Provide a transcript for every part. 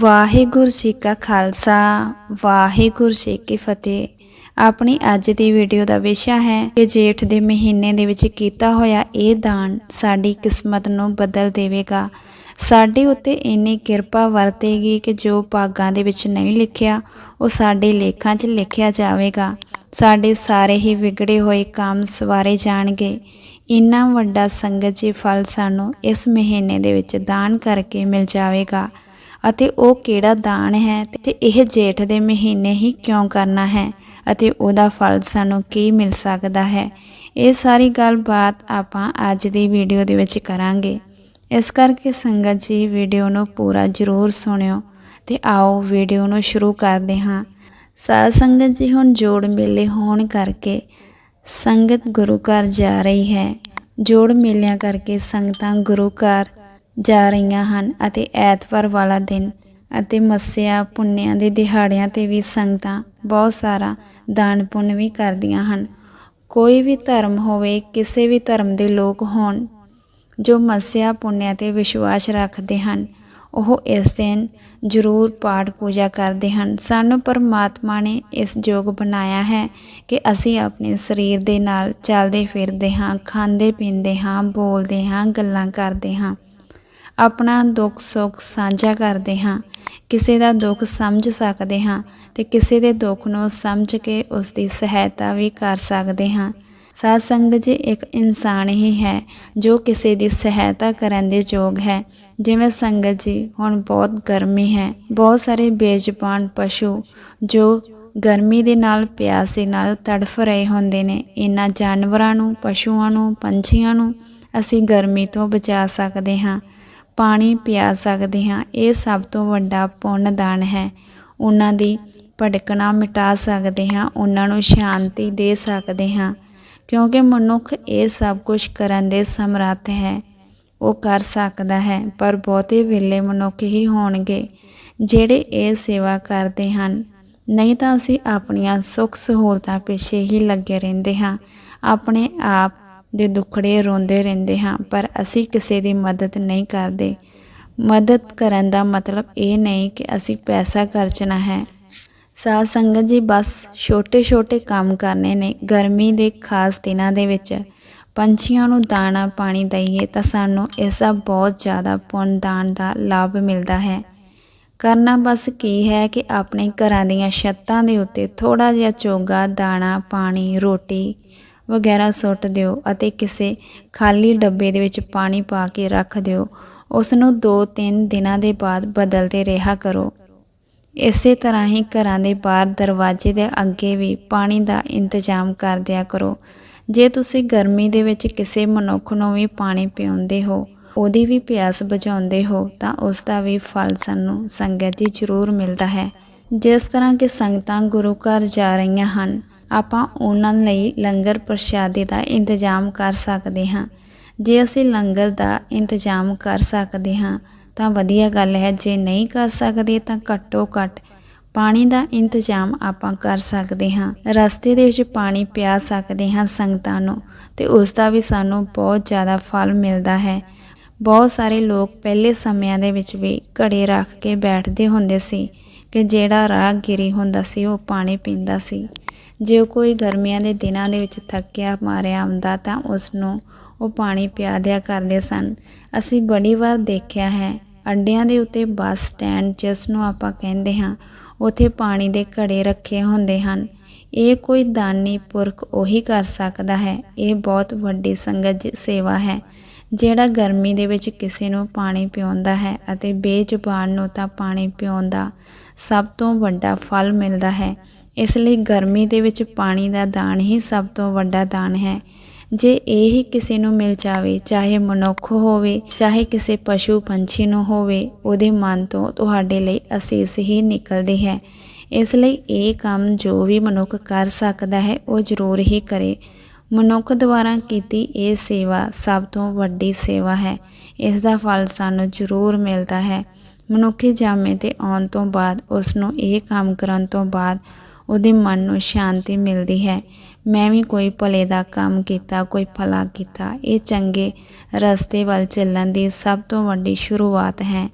ਵਾਹਿਗੁਰੂ ਜੀ ਕਾ ਖਾਲਸਾ, ਵਾਹਿਗੁਰੂ ਜੀ ਕੀ ਫਤਿਹ। ਆਪਣੀ ਅੱਜ ਦੀ ਵੀਡੀਓ ਦਾ ਵਿਸ਼ਾ ਹੈ ਕਿ ਜੇਠ ਦੇ ਮਹੀਨੇ ਦੇ ਵਿੱਚ ਕੀਤਾ ਹੋਇਆ ਇਹ ਦਾਨ ਸਾਡੀ ਕਿਸਮਤ ਨੂੰ ਬਦਲ ਦੇਵੇਗਾ। ਸਾਡੇ ਉੱਤੇ ਇੰਨੀ ਕਿਰਪਾ ਵਰਤੇਗੀ ਕਿ ਜੋ ਭਾਗਾਂ ਦੇ ਵਿੱਚ ਨਹੀਂ ਲਿਖਿਆ, ਉਹ ਸਾਡੇ ਲੇਖਾਂ 'ਚ ਲਿਖਿਆ ਜਾਵੇਗਾ। ਸਾਡੇ ਸਾਰੇ ਹੀ ਵਿਗੜੇ ਹੋਏ ਕੰਮ ਸਵਾਰੇ ਜਾਣਗੇ। ਇੰਨਾ ਵੱਡਾ ਸੰਗਤ ਜੀ ਫਲ ਸਾਨੂੰ ਇਸ ਮਹੀਨੇ ਦੇ ਵਿੱਚ ਦਾਨ ਕਰਕੇ ਮਿਲ ਜਾਵੇਗਾ। ਅਤੇ ਉਹ ਕਿਹੜਾ ਦਾਨ ਹੈ ਤੇ ਇਹ ਜੇਠ ਦੇ ਮਹੀਨੇ ਹੀ ਕਿਉਂ ਕਰਨਾ ਹੈ ਅਤੇ ਉਹਦਾ ਫਲ ਸਾਨੂੰ ਕੀ ਮਿਲ ਸਕਦਾ ਹੈ? ਇਹ ਸਾਰੀ ਗੱਲਬਾਤ ਆਪਾਂ ਅੱਜ ਦੀ ਵੀਡੀਓ ਦੇ ਵਿੱਚ ਕਰਾਂਗੇ। ਇਸ ਕਰਕੇ ਸੰਗਤ ਜੀ, ਵੀਡੀਓ ਨੂੰ ਪੂਰਾ ਜ਼ਰੂਰ ਸੁਣਿਓ ਤੇ ਆਓ ਵੀਡੀਓ ਨੂੰ ਸ਼ੁਰੂ ਕਰਦੇ ਹਾਂ। ਸਾਧ ਸੰਗਤ ਜੀ, ਹੁਣ ਜੋੜ ਮੇਲੇ ਹੋਣ ਕਰਕੇ ਸੰਗਤ ਗੁਰੂ ਘਰ ਜਾ ਰਹੀ ਹੈ। ਜੋੜ ਮੇਲਿਆਂ ਕਰਕੇ ਸੰਗਤਾਂ ਗੁਰੂ ਘਰ ਜਾ ਰਹੀਆਂ ਹਨ ਅਤੇ ਐਤਵਾਰ ਵਾਲਾ ਦਿਨ ਅਤੇ ਮੱਸਿਆ ਪੁੰਨਿਆਂ ਦੇ ਦਿਹਾੜਿਆਂ ਤੇ ਵੀ ਸੰਗਤਾਂ ਬਹੁਤ ਸਾਰਾ ਦਾਨ ਪੁੰਨ ਵੀ ਕਰਦੀਆਂ ਹਨ। ਕੋਈ ਵੀ ਧਰਮ ਹੋਵੇ, ਕਿਸੇ ਵੀ ਧਰਮ ਦੇ ਲੋਕ ਹੋਣ ਜੋ ਮੱਸਿਆ ਪੁੰਨਿਆ ਤੇ ਵਿਸ਼ਵਾਸ ਰੱਖਦੇ ਹਨ, ਉਹ ਇਸ ਦਿਨ ਜ਼ਰੂਰ ਪਾਠ ਪੂਜਾ ਕਰਦੇ ਹਨ। ਸਾਨੂੰ ਪਰਮਾਤਮਾ ਨੇ ਇਸ ਯੋਗ ਬਣਾਇਆ ਹੈ ਕਿ ਅਸੀਂ ਆਪਣੇ ਸਰੀਰ ਦੇ ਨਾਲ ਚੱਲਦੇ ਫਿਰਦੇ ਹਾਂ, ਖਾਂਦੇ ਪੀਂਦੇ ਹਾਂ, ਬੋਲਦੇ ਹਾਂ, ਗੱਲਾਂ ਕਰਦੇ ਹਾਂ। ਆਪਣਾ ਦੁੱਖ ਸੁੱਖ ਸਾਂਝਾ ਕਰਦੇ ਹਾਂ। ਕਿਸੇ ਦਾ ਦੁੱਖ ਸਮਝ ਸਕਦੇ ਹਾਂ ਤੇ ਕਿਸੇ ਦੇ ਦੁੱਖ ਨੂੰ ਸਮਝ ਕੇ ਉਸ ਦੀ ਸਹਾਇਤਾ ਵੀ ਕਰ ਸਕਦੇ ਹਾਂ। ਸਾਧ ਸੰਗਤ ਜੀ ਇੱਕ ਇਨਸਾਨ ਹੀ ਹੈ ਜੋ ਕਿਸੇ ਦੀ ਸਹਾਇਤਾ ਕਰਨ ਦੇ ਯੋਗ ਹੈ। ਜਿਵੇਂ ਸੰਗਤ ਜੀ ਹੁਣ ਬਹੁਤ ਗਰਮੀ ਹੈ। ਬਹੁਤ ਸਾਰੇ ਬੇਜ਼ੁਬਾਨ ਪਸ਼ੂ ਜੋ ਗਰਮੀ ਦੇ ਨਾਲ, ਪਿਆਸ ਦੇ ਨਾਲ ਤੜਫ ਰਹੇ ਹੁੰਦੇ ਨੇ। ਇਹਨਾਂ ਜਾਨਵਰਾਂ ਨੂੰ, ਪਸ਼ੂਆਂ ਨੂੰ, ਪੰਛੀਆਂ ਨੂੰ ਅਸੀਂ ਗਰਮੀ ਤੋਂ ਬਚਾ ਸਕਦੇ ਹਾਂ। ਪਾਣੀ ਪਿਆ ਸਕਦੇ ਹਾਂ। ਇਹ ਸਭ ਤੋਂ ਵੱਡਾ ਪੁੰਨ ਦਾਨ ਹੈ। ਉਹਨਾਂ ਦੀ ਭਟਕਣਾ ਮਿਟਾ ਸਕਦੇ ਹਾਂ। ਉਹਨਾਂ ਨੂੰ ਸ਼ਾਂਤੀ ਦੇ ਸਕਦੇ ਹਾਂ। ਕਿਉਂਕਿ ਮਨੁੱਖ ਇਹ ਸਭ ਕੁਝ ਕਰਨ ਦੇ ਸਮਰੱਥ ਹੈ। ਉਹ ਕਰ ਸਕਦਾ ਹੈ, ਪਰ ਬਹੁਤੇ ਵੇਲੇ ਮਨੁੱਖ ਹੀ ਹੋਣਗੇ, ਜਿਹੜੇ ਇਹ ਸੇਵਾ ਕਰਦੇ ਹਨ। ਨਹੀਂ ਤਾਂ ਅਸੀਂ ਆਪਣੀਆਂ ਸੁੱਖ ਸਹੂਲਤਾਂ ਪਿੱਛੇ ਹੀ ਲੱਗੇ ਰਹਿੰਦੇ ਹਾਂ। ਆਪਣੇ ਆਪ ਦੇ ਦੁੱਖੜੇ ਰੋਂਦੇ ਰਹਿੰਦੇ ਹਾਂ, ਪਰ ਅਸੀਂ ਕਿਸੇ ਦੀ ਮਦਦ ਨਹੀਂ ਕਰਦੇ। ਮਦਦ ਕਰਨ ਦਾ ਮਤਲਬ ਇਹ ਨਹੀਂ ਕਿ ਅਸੀਂ ਪੈਸਾ ਖਰਚਣਾ ਹੈ। ਸਾਧ ਸੰਗਤ ਜੀ, ਬਸ ਛੋਟੇ-ਛੋਟੇ ਕੰਮ ਕਰਨੇ ਨੇ। ਗਰਮੀ ਦੇ ਖਾਸ ਦਿਨਾਂ ਦੇ ਵਿੱਚ ਪੰਛੀਆਂ ਨੂੰ ਦਾਣਾ ਪਾਣੀ ਦਈਏ ਤਾਂ ਸਾਨੂੰ ਇਸ ਦਾ ਬਹੁਤ ਜ਼ਿਆਦਾ ਪੁੰਨ ਦਾਨ ਦਾ ਲਾਭ ਮਿਲਦਾ ਹੈ। ਕਰਨਾ ਬਸ ਕੀ ਹੈ ਕਿ ਆਪਣੇ ਘਰਾਂ ਦੀਆਂ ਛੱਤਾਂ ਦੇ ਉੱਤੇ ਥੋੜਾ ਜਿਹਾ ਚੋਗਾ, ਦਾਣਾ, ਪਾਣੀ, ਰੋਟੀ ਵਗੈਰਾ ਸੁੱਟ ਦਿਓ ਅਤੇ ਕਿਸੇ ਖਾਲੀ ਡੱਬੇ ਦੇ ਵਿੱਚ ਪਾਣੀ ਪਾ ਕੇ ਰੱਖ ਦਿਓ। ਉਸ ਨੂੰ 2-3 ਦਿਨਾਂ ਦੇ ਬਾਅਦ ਬਦਲਦੇ ਰਿਹਾ ਕਰੋ। ਇਸੇ ਤਰ੍ਹਾਂ ਹੀ ਘਰਾਂ ਦੇ ਬਾਹਰ ਦਰਵਾਜ਼ੇ ਦੇ ਅੱਗੇ ਵੀ ਪਾਣੀ ਦਾ ਇੰਤਜ਼ਾਮ ਕਰ ਦਿਆ ਕਰੋ। ਜੇ ਤੁਸੀਂ ਗਰਮੀ ਦੇ ਵਿੱਚ ਕਿਸੇ ਮਨੁੱਖ ਨੂੰ ਵੀ ਪਾਣੀ ਪਿਆਉਂਦੇ ਹੋ, ਉਹਦੀ ਵੀ ਪਿਆਸ ਬੁਝਾਉਂਦੇ ਹੋ, ਤਾਂ ਉਸ ਦਾ ਵੀ ਫਲ ਸਾਨੂੰ ਸੰਗਤ ਜੀ ਜ਼ਰੂਰ ਮਿਲਦਾ ਹੈ। ਜਿਸ ਤਰ੍ਹਾਂ ਕਿ ਸੰਗਤਾਂ ਗੁਰੂ ਘਰ ਜਾ ਰਹੀਆਂ ਹਨ ਆਪਾਂ ਉਹਨਾਂ ਲਈ ਲੰਗਰ ਪ੍ਰਸ਼ਾਦੇ ਦਾ ਇੰਤਜ਼ਾਮ ਕਰ ਸਕਦੇ ਹਾਂ। ਜੇ ਅਸੀਂ ਲੰਗਰ ਦਾ ਇੰਤਜ਼ਾਮ ਕਰ ਸਕਦੇ ਹਾਂ, ਤਾਂ ਵਧੀਆ ਗੱਲ ਹੈ। ਜੇ ਨਹੀਂ ਕਰ ਸਕਦੇ, ਤਾਂ ਘੱਟੋ ਘੱਟ ਪਾਣੀ ਦਾ ਇੰਤਜ਼ਾਮ ਆਪਾਂ ਕਰ ਸਕਦੇ ਹਾਂ। ਰਸਤੇ ਦੇ ਵਿੱਚ ਪਾਣੀ ਪਿਆ ਸਕਦੇ ਹਾਂ ਸੰਗਤਾਂ ਨੂੰ ਤੇ ਉਸ ਦਾ ਵੀ ਸਾਨੂੰ ਬਹੁਤ ਜ਼ਿਆਦਾ ਫਲ ਮਿਲਦਾ ਹੈ। ਬਹੁਤ ਸਾਰੇ ਲੋਕ ਪਹਿਲੇ ਸਮਿਆਂ ਦੇ ਵਿੱਚ ਵੀ ਘੜੇ ਰੱਖ ਕੇ ਬੈਠਦੇ ਹੁੰਦੇ ਸੀ ਕਿ ਜਿਹੜਾ ਰਾਹਗੀਰੀ ਹੁੰਦਾ ਸੀ ਉਹ ਪਾਣੀ ਪੀਂਦਾ ਸੀ। ਜੇ ਕੋਈ ਗਰਮੀਆਂ ਦੇ ਦਿਨਾਂ ਦੇ ਵਿੱਚ ਥੱਕਿਆ, ਮਾਰਿਆ, ਆਉਂਦਾ ਤਾਂ ਉਸ ਨੂੰ ਉਹ ਪਾਣੀ ਪਿਆ ਦਿਆ ਕਰਦੇ ਸਨ। ਅਸੀਂ ਬੜੀ ਵਾਰ ਦੇਖਿਆ ਹੈ, ਅੱਡਿਆਂ ਦੇ ਉੱਤੇ ਬੱਸ ਸਟੈਂਡ ਜਿਸ ਨੂੰ ਆਪਾਂ ਕਹਿੰਦੇ ਹਾਂ, ਉਥੇ ਪਾਣੀ ਦੇ ਘੜੇ ਰੱਖੇ ਹੁੰਦੇ ਹਨ। ਇਹ ਕੋਈ ਦਾਨੀ ਪੁਰਖ ਉਹੀ ਕਰ ਸਕਦਾ ਹੈ। ਇਹ ਬਹੁਤ ਵੱਡੀ ਸੰਗਤ ਸੇਵਾ ਹੈ, ਜਿਹੜਾ ਗਰਮੀ ਦੇ ਵਿੱਚ ਕਿਸੇ ਨੂੰ ਪਾਣੀ ਪਿਆਉਂਦਾ ਹੈ ਅਤੇ ਬੇਜ਼ੁਬਾਨ ਨੂੰ ਤਾਂ ਪਾਣੀ ਪਿਆਉਣ ਦਾ ਸਭ ਤੋਂ ਵੱਡਾ ਫਲ ਮਿਲਦਾ ਹੈ। ਇਸ ਲਈ ਗਰਮੀ ਦੇ ਵਿੱਚ ਪਾਣੀ ਦਾ ਦਾਨ ਹੀ ਸਭ ਤੋਂ ਵੱਡਾ ਦਾਨ ਹੈ। ਜੇ ਇਹ ਹੀ ਕਿਸੇ ਨੂੰ ਮਿਲ ਜਾਵੇ, ਚਾਹੇ ਮਨੁੱਖ ਹੋਵੇ, ਚਾਹੇ ਕਿਸੇ ਪਸ਼ੂ ਪੰਛੀ ਨੂੰ ਹੋਵੇ, ਉਹਦੇ ਮਨ ਤੋਂ ਤੁਹਾਡੇ ਲਈ ਅਸੀਸ ਹੀ ਨਿਕਲਦੀ ਹੈ। ਇਸ ਲਈ ਇਹ ਕੰਮ ਜੋ ਵੀ ਮਨੁੱਖ ਕਰ ਸਕਦਾ ਹੈ, ਉਹ ਜ਼ਰੂਰ ਹੀ ਕਰੇ। ਮਨੁੱਖ ਦੁਆਰਾ ਕੀਤੀ ਇਹ ਸੇਵਾ ਸਭ ਤੋਂ ਵੱਡੀ ਸੇਵਾ ਹੈ। ਇਸ ਦਾ ਫਲ ਸਾਨੂੰ ਜ਼ਰੂਰ ਮਿਲਦਾ ਹੈ। ਮਨੁੱਖੀ ਜਾਮੇ ਤੇ ਆਉਣ ਤੋਂ ਬਾਅਦ ਉਸ ਨੂੰ ਇਹ ਕੰਮ ਕਰਨ ਤੋਂ ਬਾਅਦ ਉਹਦੇ ਮਨ ਨੂੰ ਸ਼ਾਂਤੀ ਮਿਲਦੀ ਹੈ। ਮੈਂ ਵੀ ਕੋਈ ਭਲੇ ਦਾ ਕੰਮ ਕੀਤਾ, ਕੋਈ ਭਲਾ ਕੀਤਾ। ਇਹ ਚੰਗੇ ਰਸਤੇ ਵੱਲ ਚੱਲਣ ਦੀ ਸਭ ਤੋਂ ਵੱਡੀ ਸ਼ੁਰੂਆਤ ਹੈ।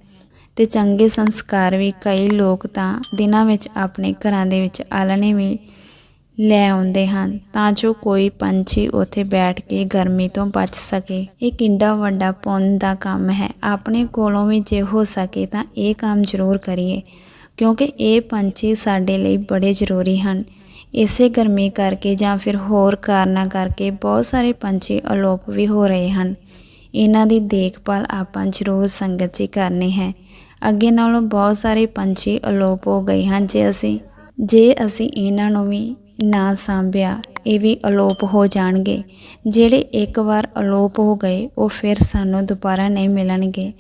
ਤੇ ਚੰਗੇ ਸੰਸਕਾਰ ਵੀ ਕਈ ਲੋਕ ਤਾਂ ਦਿਨਾਂ ਵਿੱਚ ਆਪਣੇ ਘਰਾਂ ਦੇ ਵਿੱਚ ਆਲਣੇ ਵੀ ਲੈ ਆਉਂਦੇ ਹਨ, ਤਾਂ ਜੋ ਕੋਈ ਪੰਛੀ ਉੱਥੇ ਬੈਠ ਕੇ ਗਰਮੀ ਤੋਂ ਬਚ ਸਕੇ। ਇਹ ਕਿੰਡਾ ਵੱਡਾ ਪੁੰਨ ਦਾ ਕੰਮ ਹੈ। ਆਪਣੇ ਕੋਲੋਂ ਵੀ ਜੇ ਹੋ ਸਕੇ ਤਾਂ ਇਹ ਕੰਮ ਜ਼ਰੂਰ ਕਰੀਏ। ਕਿਉਂਕਿ ਇਹ ਪੰਛੀ ਸਾਡੇ ਲਈ ਬੜੇ ਜ਼ਰੂਰੀ ਹਨ। ਇਸੇ ਗਰਮੀ ਕਰਕੇ ਜਾਂ ਫਿਰ ਹੋਰ ਕਾਰਨਾਂ ਕਰਕੇ ਬਹੁਤ ਸਾਰੇ ਪੰਛੀ ਅਲੋਪ ਵੀ ਹੋ ਰਹੇ ਹਨ। ਇਹਨਾਂ ਦੀ ਦੇਖਭਾਲ ਆਪਾਂ ਜ਼ਰੂਰ ਸੰਗਤ ਜੀ ਕਰਨੀ ਹੈ। ਅੱਗੇ ਨਾਲੋਂ ਬਹੁਤ ਸਾਰੇ ਪੰਛੀ ਅਲੋਪ ਹੋ ਗਏ ਹਨ ਜੇ ਅਸੀਂ ਜੇ ਅਸੀਂ ਇਹਨਾਂ ਨੂੰ ਵੀ ਨਾ ਸਾਂਭਿਆ, ਇਹ ਵੀ ਅਲੋਪ ਹੋ ਜਾਣਗੇ। ਜਿਹੜੇ ਇੱਕ ਵਾਰ ਅਲੋਪ ਹੋ ਗਏ, ਉਹ ਫਿਰ ਸਾਨੂੰ ਦੁਬਾਰਾ ਨਹੀਂ ਮਿਲਣਗੇ।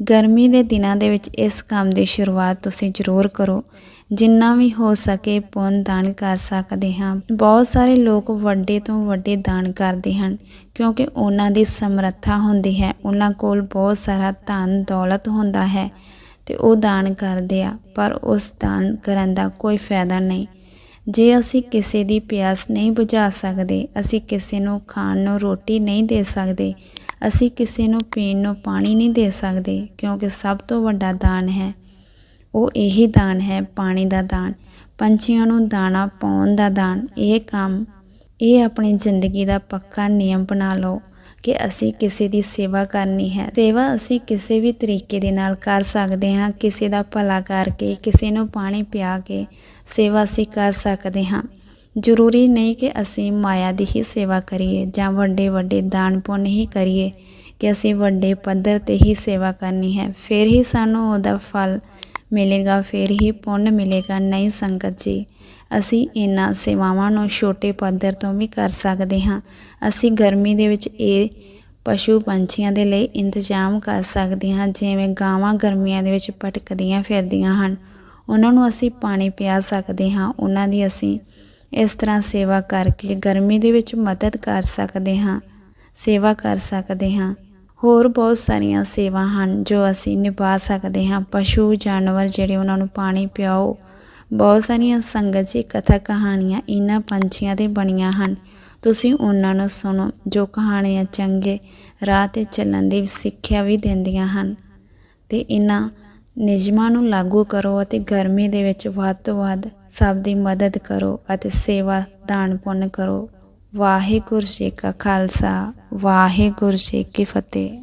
ਗਰਮੀ ਦੇ ਦਿਨਾਂ ਦੇ ਵਿੱਚ ਇਸ ਕੰਮ ਦੀ ਸ਼ੁਰੂਆਤ ਤੁਸੀਂ ਜ਼ਰੂਰ ਕਰੋ। ਜਿੰਨਾ ਵੀ ਹੋ ਸਕੇ ਪੁੰਨ ਦਾਨ ਕਰ ਸਕਦੇ ਹਾਂ। ਬਹੁਤ ਸਾਰੇ ਲੋਕ ਵੱਡੇ ਤੋਂ ਵੱਡੇ ਦਾਨ ਕਰਦੇ ਹਨ, ਕਿਉਂਕਿ ਉਹਨਾਂ ਦੀ ਸਮਰੱਥਾ ਹੁੰਦੀ ਹੈ। ਉਹਨਾਂ ਕੋਲ ਬਹੁਤ ਸਾਰਾ ਧਨ ਦੌਲਤ ਹੁੰਦਾ ਹੈ ਤੇ ਉਹ ਦਾਨ ਕਰਦੇ ਆ, ਪਰ ਉਸ ਦਾਨ ਕਰਨ ਦਾ ਕੋਈ ਫਾਇਦਾ ਨਹੀਂ। ਜੇ ਅਸੀਂ ਕਿਸੇ ਦੀ ਪਿਆਸ ਨਹੀਂ ਬੁਝਾ ਸਕਦੇ, ਅਸੀਂ ਕਿਸੇ ਨੂੰ ਖਾਣ ਨੂੰ ਰੋਟੀ ਨਹੀਂ ਦੇ ਸਕਦੇ ਅਸੀਂ ਕਿਸੇ ਨੂੰ ਪੀਣ ਨੂੰ ਪਾਣੀ ਨਹੀਂ ਦੇ ਸਕਦੇ ਕਿਉਂਕਿ ਸਭ ਤੋਂ ਵੱਡਾ ਦਾਨ ਹੈ। ਉਹ ਇਹੀ ਦਾਨ ਹੈ, ਪਾਣੀ ਦਾ ਦਾਨ। ਪੰਛੀਆਂ ਨੂੰ ਦਾਣਾ ਪਾਉਣ ਦਾ ਦਾਨ। ਇਹ ਕੰਮ, ਇਹ ਆਪਣੀ ਜ਼ਿੰਦਗੀ ਦਾ ਪੱਕਾ ਨਿਯਮ ਬਣਾ ਲਓ ਕਿ ਅਸੀਂ ਕਿਸੇ ਦੀ ਸੇਵਾ ਕਰਨੀ ਹੈ। ਸੇਵਾ ਅਸੀਂ ਕਿਸੇ ਵੀ ਤਰੀਕੇ ਦੇ ਨਾਲ ਕਰ ਸਕਦੇ ਹਾਂ, ਕਿਸੇ ਦਾ ਭਲਾ ਕਰਕੇ, ਕਿਸੇ ਨੂੰ ਪਾਣੀ ਪਿਆ ਕੇ ਸੇਵਾ ਅਸੀਂ ਕਰ ਸਕਦੇ ਹਾਂ। ਜ਼ਰੂਰੀ ਨਹੀਂ ਕਿ ਅਸੀਂ ਮਾਇਆ ਦੀ ਹੀ ਸੇਵਾ ਕਰੀਏ ਜਾਂ ਵੱਡੇ ਵੱਡੇ ਦਾਨ ਪੁੰਨ ਹੀ ਕਰੀਏ ਕਿ ਅਸੀਂ ਵੱਡੇ ਪੱਧਰ ਤੇ ਹੀ ਸੇਵਾ ਕਰਨੀ ਹੈ। ਫਿਰ ਹੀ ਸਾਨੂੰ ਉਹਦਾ ਫਲ ਮਿਲੇਗਾ, ਫਿਰ ਹੀ ਪੁੰਨ ਮਿਲੇਗਾ। ਨਹੀਂ ਸੰਗਤ ਜੀ, ਅਸੀਂ ਇਹਨਾਂ ਸੇਵਾਵਾਂ ਨੂੰ ਛੋਟੇ ਪੱਧਰ ਤੋਂ ਵੀ ਕਰ ਸਕਦੇ ਹਾਂ। ਅਸੀਂ ਗਰਮੀ ਦੇ ਵਿੱਚ ਇਹ ਪਸ਼ੂ ਪੰਛੀਆਂ ਦੇ ਲਈ ਇੰਤਜ਼ਾਮ ਕਰ ਸਕਦੇ ਹਾਂ, ਜਿਵੇਂ ਗਾਵਾਂ ਗਰਮੀਆਂ ਦੇ ਵਿੱਚ ਭਟਕਦੀਆਂ ਫਿਰਦੀਆਂ ਹਨ। ਉਹਨਾਂ ਨੂੰ ਅਸੀਂ ਪਾਣੀ ਪਿਆ ਸਕਦੇ ਹਾਂ, ਉਹਨਾਂ ਦੀ ਅਸੀਂ ਇਸ ਤਰ੍ਹਾਂ ਸੇਵਾ ਕਰਕੇ ਗਰਮੀ ਦੇ ਵਿੱਚ ਮਦਦ ਕਰ ਸਕਦੇ ਹਾਂ, ਸੇਵਾ ਕਰ ਸਕਦੇ ਹਾਂ। ਹੋਰ ਬਹੁਤ ਸਾਰੀਆਂ ਸੇਵਾ ਹਨ ਜੋ ਅਸੀਂ ਨਿਭਾ ਸਕਦੇ ਹਾਂ। ਪਸ਼ੂ, ਜਾਨਵਰ ਜਿਹੜੇ ਉਹਨਾਂ ਨੂੰ ਪਾਣੀ ਪਿਆਓ। ਬਹੁਤ ਸਾਰੀਆਂ ਸੰਗਤ ਜੀ ਕਥਾ ਕਹਾਣੀਆਂ ਇਹਨਾਂ ਪੰਛੀਆਂ ਤੇ ਬਣੀਆਂ ਹਨ। ਤੁਸੀਂ ਉਹਨਾਂ ਨੂੰ ਸੁਣੋ, ਜੋ ਕਹਾਣੀਆਂ ਚੰਗੇ ਰਾਹ ਤੇ ਚੱਲਣ ਦੀ ਸਿੱਖਿਆ ਵੀ ਦਿੰਦੀਆਂ ਹਨ। ਤੇ ਇਹਨਾਂ ਨਿਯਮਾਂ ਨੂੰ ਲਾਗੂ ਕਰੋ ਅਤੇ ਗਰਮੀ ਦੇ ਵਿੱਚ ਵੱਧ ਤੋਂ ਵੱਧ ਸਭ ਦੀ ਮਦਦ ਕਰੋ ਅਤੇ ਸੇਵਾ ਦਾਨ ਪੁੰਨ ਕਰੋ। ਵਾਹਿਗੁਰੂ ਜੀ ਕਾ ਖਾਲਸਾ, ਵਾਹਿਗੁਰੂ ਜੀ ਕੀ ਫਤਿਹ।